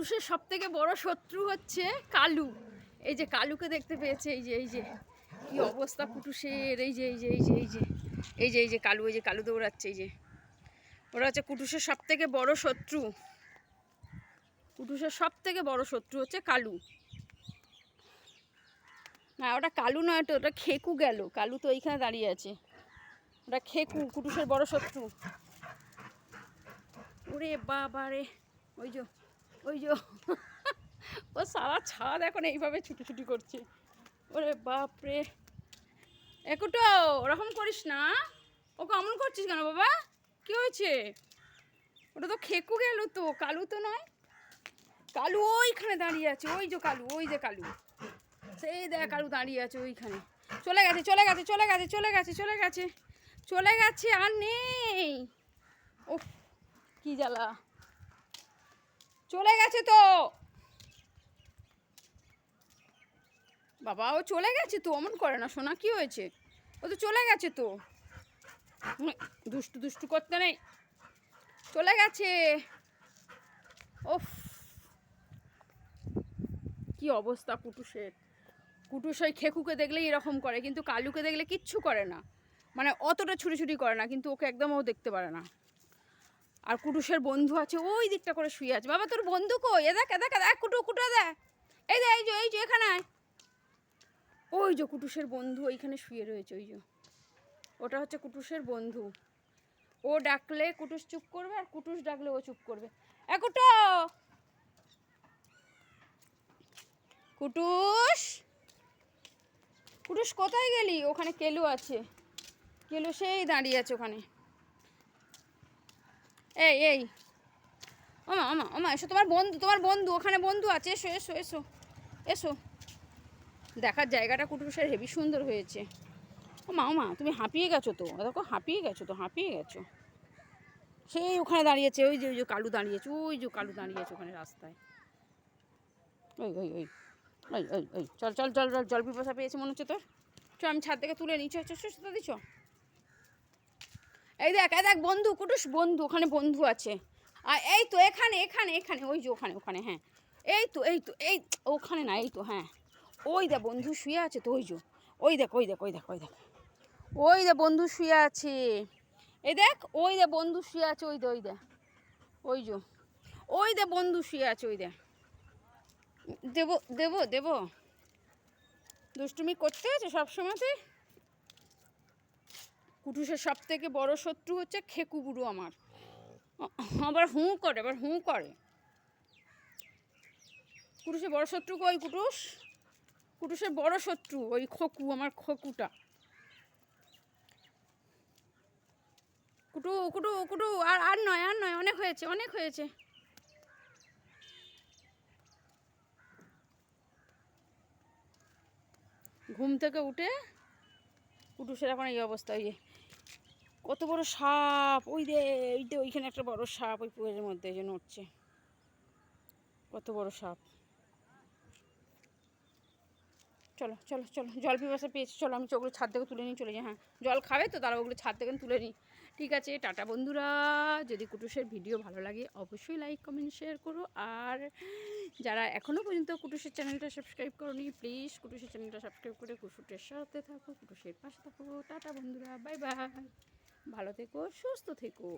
কুটুসের সব থেকে বড় শত্রু হচ্ছে কালু। এই যে কালুকে দেখতে পেয়েছে, এই যে এই যে, কি অবস্থা কুটুসের, এই যে এই যে এই যে এই যে এই যে এই যে কালু, এই যে কালু দৌড়াচ্ছে, এই যে। ওরা হচ্ছে কুটুসের সব থেকে বড় শত্রু। কুটুসের সব থেকে বড় শত্রু হচ্ছে কালু। না, ওটা কালু নয় তো ওটা খেকু গেল। কালু তো এইখানে দাঁড়িয়ে আছে। ওটা খেকু, কুটুসের বড় শত্রু। ওরে বাবা রে ওই যে ওই যে ও সারা ছাদ এখন এইভাবে ছুটোছুটি করছে। ওরে বাপ রে একুটো ওরকম করিস না। ওকে অমন করছিস কেন বাবা? কি হয়েছে? ওটা তো খেকু গেল তো, কালু তো নয়। কালু ওইখানে দাঁড়িয়ে আছে, ওই যে কালু, ওই যে কালু। সেই দেখ কালু দাঁড়িয়ে আছে ওইখানে। চলে গেছে চলে গেছে চলে গেছে চলে গেছে চলে গেছে চলে গেছে আর নেই। ও কি জ্বালা। চলে গেছে তো। বাবা, ও চলে গেছে তো, অমন করে না, সোনা, কি হয়েছে? ও তো চলে গেছে তো। দুষ্টু দুষ্টু করতে নেই। চলে গেছে। ওফ কি অবস্থা কুটুসের। কুটুস খেকুকে দেখলেই এরকম করে, কিন্তু কালুকে দেখলে কিচ্ছু করে না। মানে অতটা ছুটি করে না, কিন্তু ওকে একদম ও দেখতে পারে না। আর কুটুসের বন্ধু আছে, ওই দিকটা করে শুয়ে আছে। বাবা, তোর বন্ধু কই? এ দেখ এ দেখ দেখ, কুটু কুটু দেখ। এই যে এই যে এই যে, এখানে ওই যে কুটুসের বন্ধু, ওইখানে শুয়ে রয়েছে, ওই যে। ওটা হচ্ছে কুটুসের বন্ধু। ও ডাকলে কুটুস চুপ করবে, আর কুটুস ডাকলে ও চুপ করবে। এ, কুটো! কুটুস! কুটুস, কোথায় গেলি? ওখানে কেলু আছে। কেলু সেই দাঁড়িয়ে আছে ওখানে। এই এই। ওমা ওমা ওমা, এসো তোমার বন্ধু তোমার বন্ধু, ওখানে বন্ধু আছে, এসো এসো এসো এসো। দেখার জায়গাটা কুটুসের হেভি সুন্দর হয়েছে। ওমা ওমা, তুমি হাঁপিয়ে গেছো তো? দেখো, হাঁপিয়ে গেছো তো, হাঁপিয়ে গেছো। সেই ওখানে দাঁড়িয়েছে, ওই যে ওই যে কালু দাঁড়িয়েছে, ওই যে কালু দাঁড়িয়েছে ওখানে রাস্তায়। ওই ওই ওই ওই ওই ওই চল চল চল চল, জল পিপাসা পেয়েছে মনে হচ্ছে তোর? চ আমি ছাদ থেকে তুলে নিই, চ চ এই দেখ এই দেখ, বন্ধু, কুটুস বন্ধু, ওখানে বন্ধু আছে। আর এই তো, এখানে এখানে এখানে, ওই যে ওখানে ওখানে হ্যাঁ। এই তো এই তো, এই ওখানে না, এই তো হ্যাঁ। ওই দেখ, বন্ধু শুয়ে আছে তো, ওই যে। ওই দেখ ওই দেখ ওই দেখ ওই দেখ। ওই দে বন্ধু শুয়ে আছে। এই দেখ, ওই দে বন্ধু শুয়ে আছে, ওই দে ওই দে। ওই যে। ওই দে, বন্ধু শুয়ে আছে, ওই দে। দেবো দেবো দেবো। দুষ্টুমি করতে আছে সবসময়তে কুটুসের সব থেকে বড় শত্রু হচ্ছে খেকু বুড়ো আমার। আবার হুঁ করে, আবার হুঁ করে। কুটুসের বড় শত্রু কই কুটুস? কুটুসের বড় শত্রু, ওই খকু, আমার খকুটা। কুটু কুটু কুটু, আর আর নয় আর নয়, অনেক হয়েছে অনেক হয়েছে। ঘুম থেকে উঠে কুটুসের এখন এই অবস্থা, ওই যে কত বড় সাপ, ওই দে ওই দে ওইখানে একটা বড় সাপ ওই পুকুরের মধ্যে যে নড়ছে। কত বড় সাপ। চলো চলো চলো, জল পিপাসা পেয়েছি, চলো, আমি ওগুলো ছাদ থেকে তুলে নিয়ে চলে যাই হ্যাঁ। জল খাবে তো, তারা ওগুলো ছাদ থেকে তুলে নিই। ঠিক আছে, টাটা বন্ধুরা। যদি কুটুসের ভিডিও ভালো লাগে, অবশ্যই লাইক কমেন্ট শেয়ার করো। আর যারা এখনও পর্যন্ত কুটুসের চ্যানেলটা সাবস্ক্রাইব করনি প্লিজ কুটুসের চ্যানেলটা সাবস্ক্রাইব করে কুটুসের সাথে থাকো, কুটুসের পাশে থাকো। টাটা বন্ধুরা বাই বাই ভালো থেকো, সুস্থ থেকো।